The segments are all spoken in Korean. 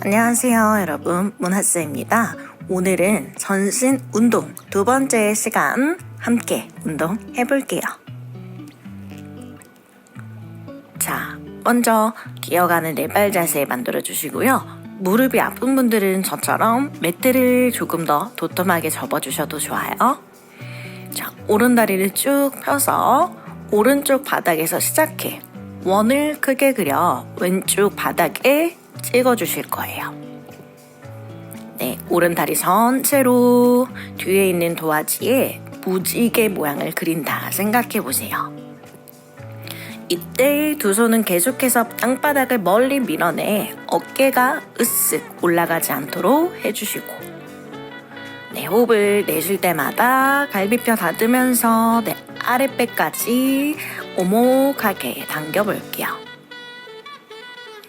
안녕하세요, 여러분. 문하스입니다. 오늘은 전신 운동 두 번째 시간 함께 운동 해볼게요. 자, 먼저 기어가는 네발 자세 만들어 주시고요. 무릎이 아픈 분들은 저처럼 매트를 조금 더 도톰하게 접어 주셔도 좋아요. 자, 오른 다리를 쭉 펴서 오른쪽 바닥에서 시작해 원을 크게 그려 왼쪽 바닥에 찍어 주실 거예요. 네, 오른 다리 전체로 뒤에 있는 도화지에 무지개 모양을 그린다 생각해 보세요. 이때 두 손은 계속해서 땅바닥을 멀리 밀어내 어깨가 으쓱 올라가지 않도록 해주시고 네, 호흡을 내쉴 때마다 갈비뼈 닫으면서 네, 아랫배까지 오목하게 당겨볼게요.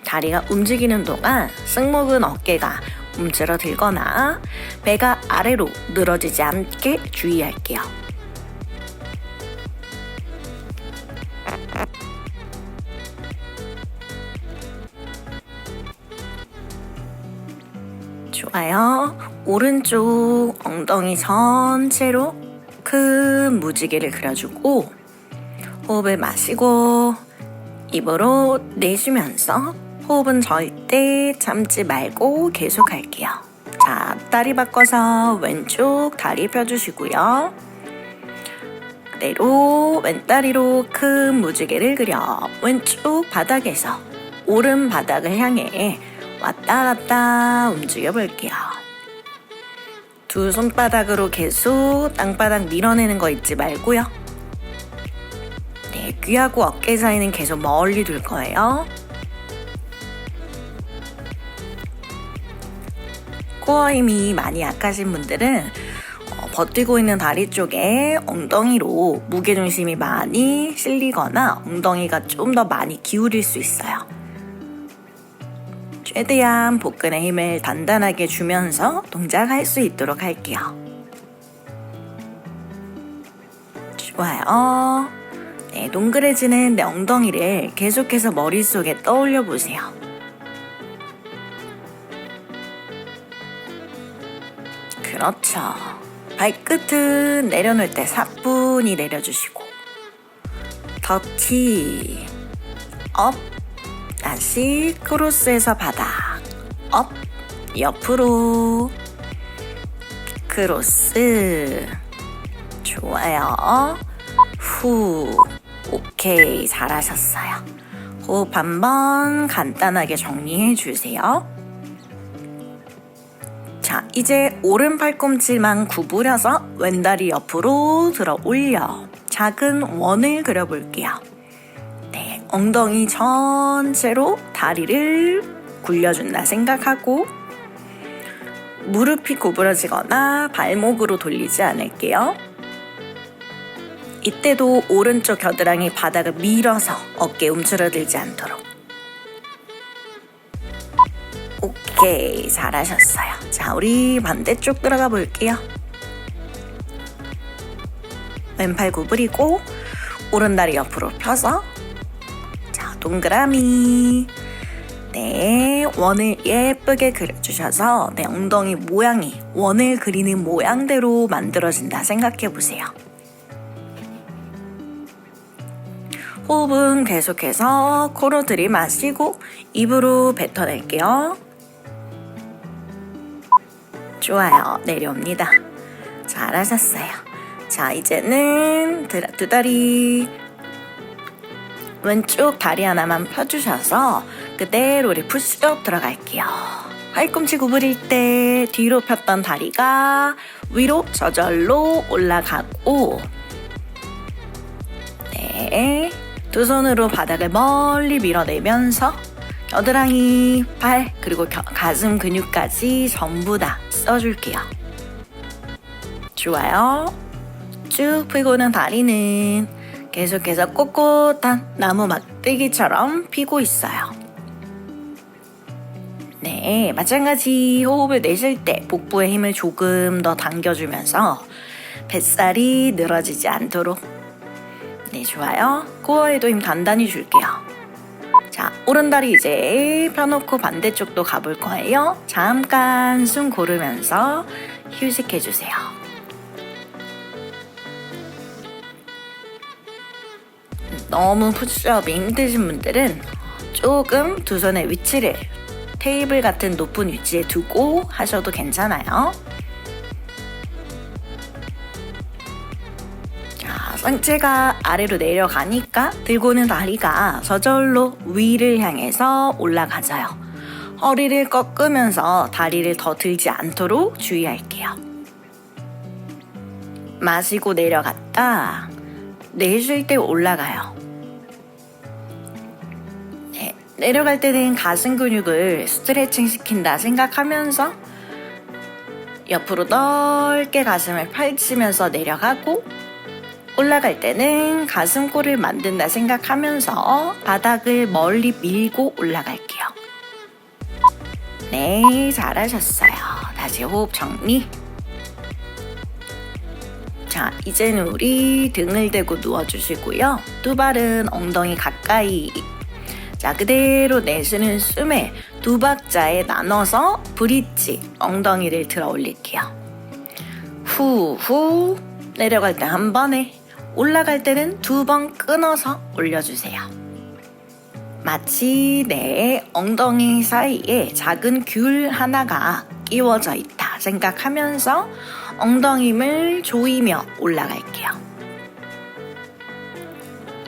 다리가 움직이는 동안 승모근 어깨가 움츠러들거나 배가 아래로 늘어지지 않게 주의할게요. 좋아요. 오른쪽 엉덩이 전체로 큰 무지개를 그려주고 호흡을 마시고 입으로 내쉬면서 호흡은 절대 참지 말고 계속 할게요. 자, 다리 바꿔서 왼쪽 다리 펴주시고요. 그대로 왼다리로 큰 무지개를 그려 왼쪽 바닥에서 오른 바닥을 향해 왔다 갔다 움직여 볼게요. 두 손바닥으로 계속 땅바닥 밀어내는 거 잊지 말고요. 네, 귀하고 어깨 사이는 계속 멀리 둘 거예요. 코어 힘이 많이 약하신 분들은 어, 버티고 있는 다리 쪽에 엉덩이로 무게중심이 많이 실리거나 엉덩이가 좀 더 많이 기울일 수 있어요. 최대한 복근의 힘을 단단하게 주면서 동작할 수 있도록 할게요. 좋아요. 네, 동그래지는 내 엉덩이를 계속해서 머릿속에 떠올려 보세요. 그렇죠. 발끝은 내려놓을 때 사뿐히 내려주시고 터치 업 다시 크로스에서 바닥 업 옆으로 크로스. 좋아요. 후 오케이. 잘하셨어요. 호흡 한번 간단하게 정리해 주세요 자 이제 오른 팔꿈치만 구부려서 왼다리 옆으로 들어 올려 작은 원을 그려볼게요 네, 엉덩이 전체로 다리를 굴려준다 생각하고 무릎이 구부러지거나 발목으로 돌리지 않을게요. 이때도 오른쪽 겨드랑이 바닥을 밀어서 어깨 움츠러들지 않도록. 오케이, 잘하셨어요. 자, 우리 반대쪽 들어가 볼게요. 왼팔 구부리고 오른다리 옆으로 펴서 자, 동그라미. 네, 원을 예쁘게 그려주셔서 내 엉덩이 모양이 원을 그리는 모양대로 만들어진다 생각해 보세요. 호흡은 계속해서 코로 들이마시고 입으로 뱉어낼게요. 좋아요. 내려옵니다. 잘 하셨어요. 자, 이제는 드- 두 다리 왼쪽 다리 하나만 펴주셔서 그대로 우리 푸시업 들어갈게요. 팔꿈치 구부릴 때 뒤로 폈던 다리가 위로 저절로 올라가고 네, 두 손으로 바닥을 멀리 밀어내면서 겨드랑이, 팔, 그리고 겨- 가슴 근육까지 전부 다 써줄게요. 좋아요. 쭉 펴고는 다리는 계속해서 꼿꼿한 나무 막대기처럼 피고 있어요. 네, 마찬가지 호흡을 내쉴 때 복부의 힘을 조금 더 당겨주면서 뱃살이 늘어지지 않도록 네, 좋아요. 코어에도 힘 단단히 줄게요. 자, 오른다리 이제 펴놓고 반대쪽도 가볼 거예요. 잠깐 숨 고르면서 휴식해주세요. 너무 푸시업이 힘드신 분들은 조금 두 손의 위치를 테이블 같은 높은 위치에 두고 하셔도 괜찮아요. 상체가 아래로 내려가니까 들고는 다리가 저절로 위를 향해서 올라가져요. 허리를 꺾으면서 다리를 더 들지 않도록 주의할게요. 마시고 내려갔다. 내쉴 때 올라가요. 네, 내려갈 때는 가슴 근육을 스트레칭 시킨다 생각하면서 옆으로 넓게 가슴을 펼치면서 내려가고 올라갈 때는 가슴골을 만든다 생각하면서 바닥을 멀리 밀고 올라갈게요. 네, 잘하셨어요. 다시 호흡 정리. 자, 이제는 우리 등을 대고 누워주시고요. 두 발은 엉덩이 가까이. 자, 그대로 내쉬는 숨에 두 박자에 나눠서 브릿지 엉덩이를 들어 올릴게요. 후, 후. 내려갈 때 한 번에, 올라갈 때는 두 번 끊어서 올려주세요. 마치 내 엉덩이 사이에 작은 귤 하나가 끼워져 있다 생각하면서 엉덩이를 조이며 올라갈게요.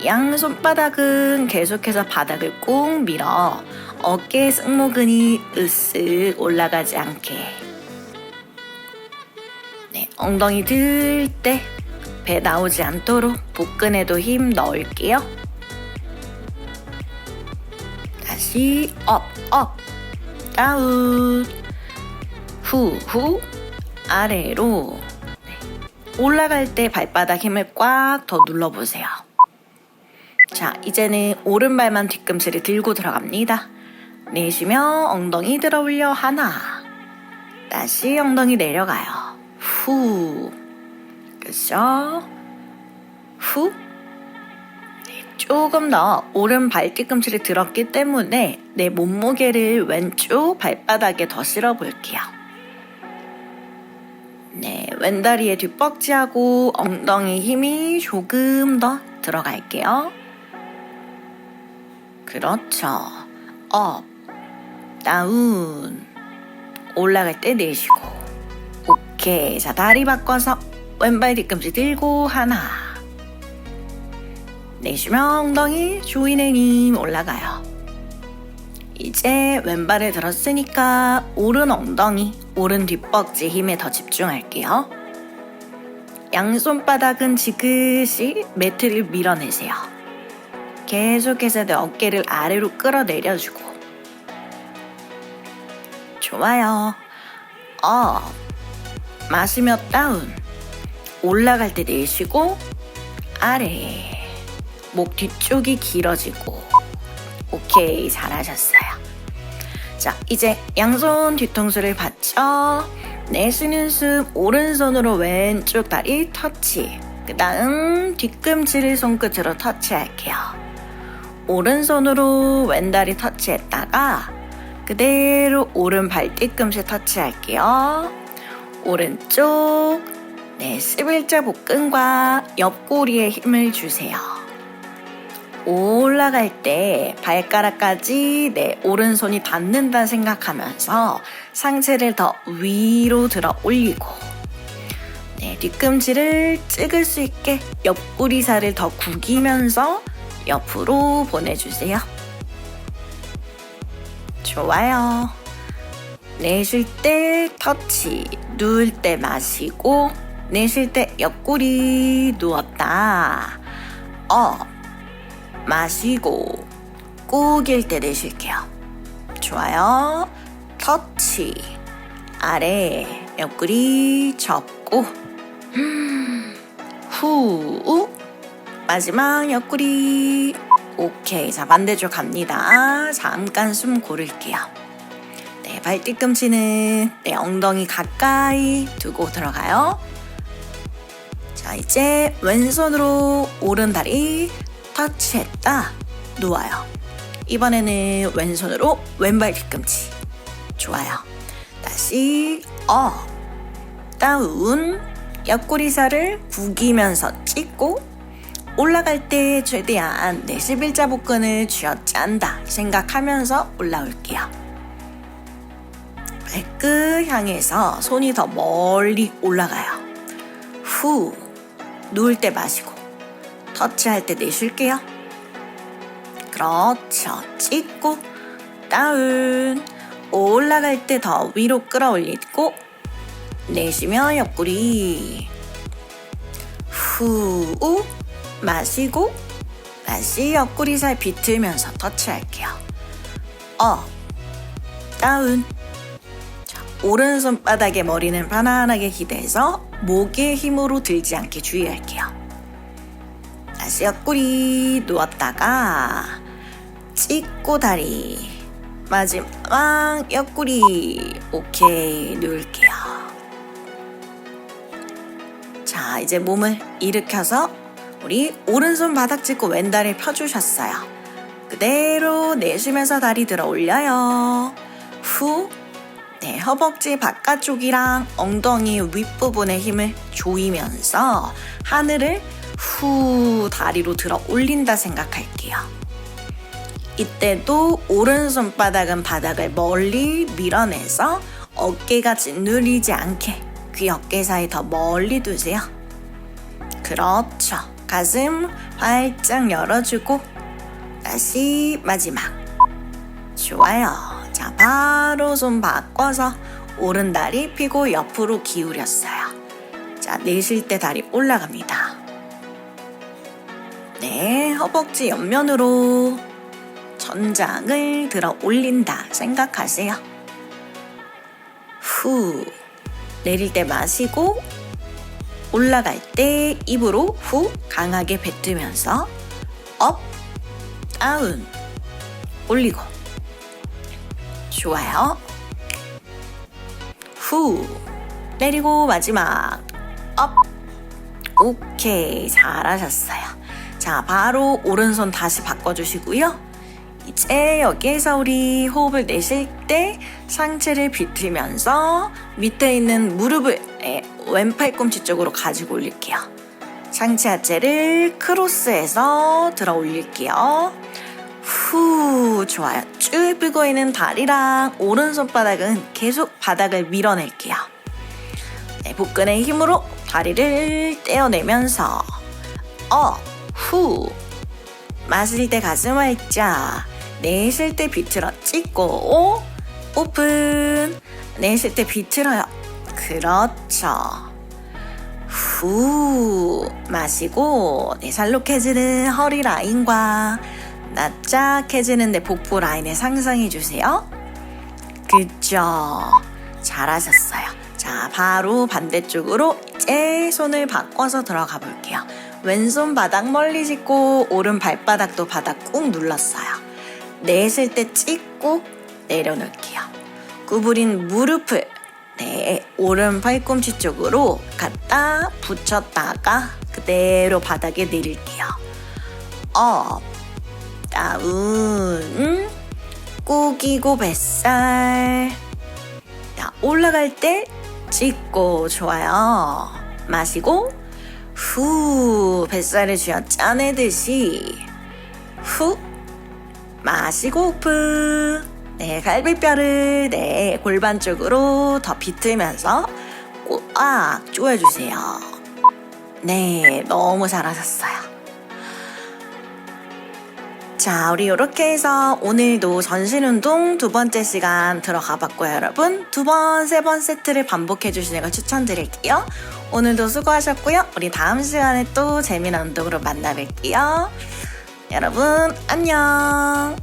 양 손바닥은 계속해서 바닥을 꾹 밀어 어깨 승모근이 으쓱 올라가지 않게. 네, 엉덩이 들 때 배 나오지 않도록 복근에도 힘 넣을게요. 다시 업, 업, 다운, 후, 후, 아래로 네. 올라갈 때 발바닥 힘을 꽉 더 눌러보세요. 자, 이제는 오른발만 뒤꿈치를 들고 들어갑니다. 내쉬며 엉덩이 들어 올려 하나. 다시 엉덩이 내려가요. 후. 그죠? 후. 네, 조금 더 오른 발 뒤꿈치를 들었기 때문에 내 몸무게를 왼쪽 발바닥에 더 실어 볼게요. 네, 왼다리에 뒷벅지하고 엉덩이 힘이 조금 더 들어갈게요. 그렇죠. 업, 다운. 올라갈 때 내쉬고. 오케이. 자, 다리 바꿔서 왼발 뒤꿈치 들고 하나. 내쉬면 엉덩이 조이는 힘 올라가요. 이제 왼발을 들었으니까 오른 엉덩이, 오른 뒷벅지 힘에 더 집중할게요. 양손바닥은 지그시 매트를 밀어내세요. 계속해서 내 어깨를 아래로 끌어내려주고. 좋아요. 업. 마시며 다운. 올라갈 때 내쉬고, 아래. 목 뒤쪽이 길어지고. 오케이, 잘하셨어요. 자, 이제 양손 뒤통수를 받쳐 내쉬는 숨 오른손으로 왼쪽 다리 터치. 그 다음 뒤꿈치를 손끝으로 터치할게요. 오른손으로 왼다리 터치했다가 그대로 오른 발 뒤꿈치 터치할게요. 오른쪽 네, 11자 복근과 옆구리에 힘을 주세요. 올라갈 때 발가락까지 내 오른손이 닿는다 생각하면서 상체를 더 위로 들어 올리고 네, 뒤꿈치를 찍을 수 있게 옆구리살을 더 구기면서 옆으로 보내주세요. 좋아요. 내쉴 때 터치, 누울 때 마시고, 내쉴 때 옆구리 누웠다. 업, 마시고, 꾸길 때 내쉴게요. 좋아요. 터치, 아래, 옆구리 접고, 후, 마지막 옆구리. 오케이. 자, 반대쪽 갑니다. 잠깐 숨 고를게요. 네, 발 뒤꿈치는 네, 엉덩이 가까이 두고 들어가요. 자, 이제 왼손으로 오른 다리 터치했다. 누워요. 이번에는 왼손으로 왼발 뒤꿈치. 좋아요. 다시 업. 다운. 옆구리살을 구기면서 찍고 올라갈 때 최대한 내 11자 복근을 쥐어짠다 생각하면서 올라올게요. 발끝 향해서 손이 더 멀리 올라가요. 후. 누울 때 마시고 터치할 때 내쉴게요. 그렇죠. 찍고 다운. 올라갈 때 더 위로 끌어올리고 내쉬며 옆구리 후 마시고 다시 옆구리 살 비틀면서 터치할게요. 업 다운 자, 오른손 바닥에 머리는 편안하게 기대서 목의 힘으로 들지 않게 주의할게요. 다시 옆구리 누웠다가 찍고 다리 마지막 옆구리 오케이 누울게요. 자 이제 몸을 일으켜서 우리 오른손 바닥 짚고 왼다리 펴주셨어요. 그대로 내쉬면서 다리 들어 올려요. 후. 네, 허벅지 바깥쪽이랑 엉덩이 윗부분에 힘을 조이면서 하늘을 후 다리로 들어 올린다 생각할게요. 이때도 오른손 바닥은 바닥을 멀리 밀어내서 어깨가 짓누리지 않게 귀 어깨 사이 더 멀리 두세요. 그렇죠. 가슴 활짝 열어주고 다시 마지막. 좋아요. 자, 바로 손 바꿔서 오른 다리 펴고 옆으로 기울였어요. 자, 내쉴 때 다리 올라갑니다. 네, 허벅지 옆면으로 전장을 들어 올린다 생각하세요. 후. 내릴 때 마시고 올라갈 때 입으로 후 강하게 뱉으면서 업, 다운, 올리고 좋아요. 후 내리고 마지막 업 오케이 잘하셨어요. 자 바로 오른손 다시 바꿔주시고요. 이제 여기에서 우리 호흡을 내쉴 때 상체를 비틀면서 밑에 있는 무릎을 예, 왼팔 꿈치 쪽으로 가지고 올릴게요. 상체 하체를 크로스해서 들어 올릴게요. 후, 좋아요. 쭉 펴고 있는 다리랑 오른손 바닥은 계속 바닥을 밀어낼게요. 네, 복근의 힘으로 다리를 떼어내면서 어, 후. 마실 때 가슴 활짝, 내쉴 때 비틀어 찍고 오픈. 내쉴 때 비틀어요. 그렇죠. 후 마시고 내 살록해지는 허리 라인과 납작해지는 내 복부 라인을 상상해 주세요. 그죠? 잘하셨어요. 자, 바로 반대쪽으로 이제 손을 바꿔서 들어가 볼게요. 왼손 바닥 멀리 짚고 오른 발바닥도 바닥 꾹 눌렀어요. 내쉴 때 찍고 내려놓을게요. 구부린 무릎을 네, 오른 팔꿈치 쪽으로 갖다 붙였다가 그대로 바닥에 내릴게요. 업, 다운, 꾸기고 뱃살. 자, 올라갈 때 찍고 좋아요. 마시고 후 뱃살을 쥐어 짜내듯이 후 마시고 오픈. 네, 갈비뼈를 네, 골반 쪽으로 더 비틀면서 꽉 조여주세요. 네, 너무 잘하셨어요. 자, 우리 이렇게 해서 오늘도 전신 운동 두 번째 시간 들어가 봤고요, 여러분. 두 번, 세 번 세트를 반복해 주시는 걸 추천드릴게요. 오늘도 수고하셨고요. 우리 다음 시간에 또 재미난 운동으로 만나 뵐게요. 여러분, 안녕.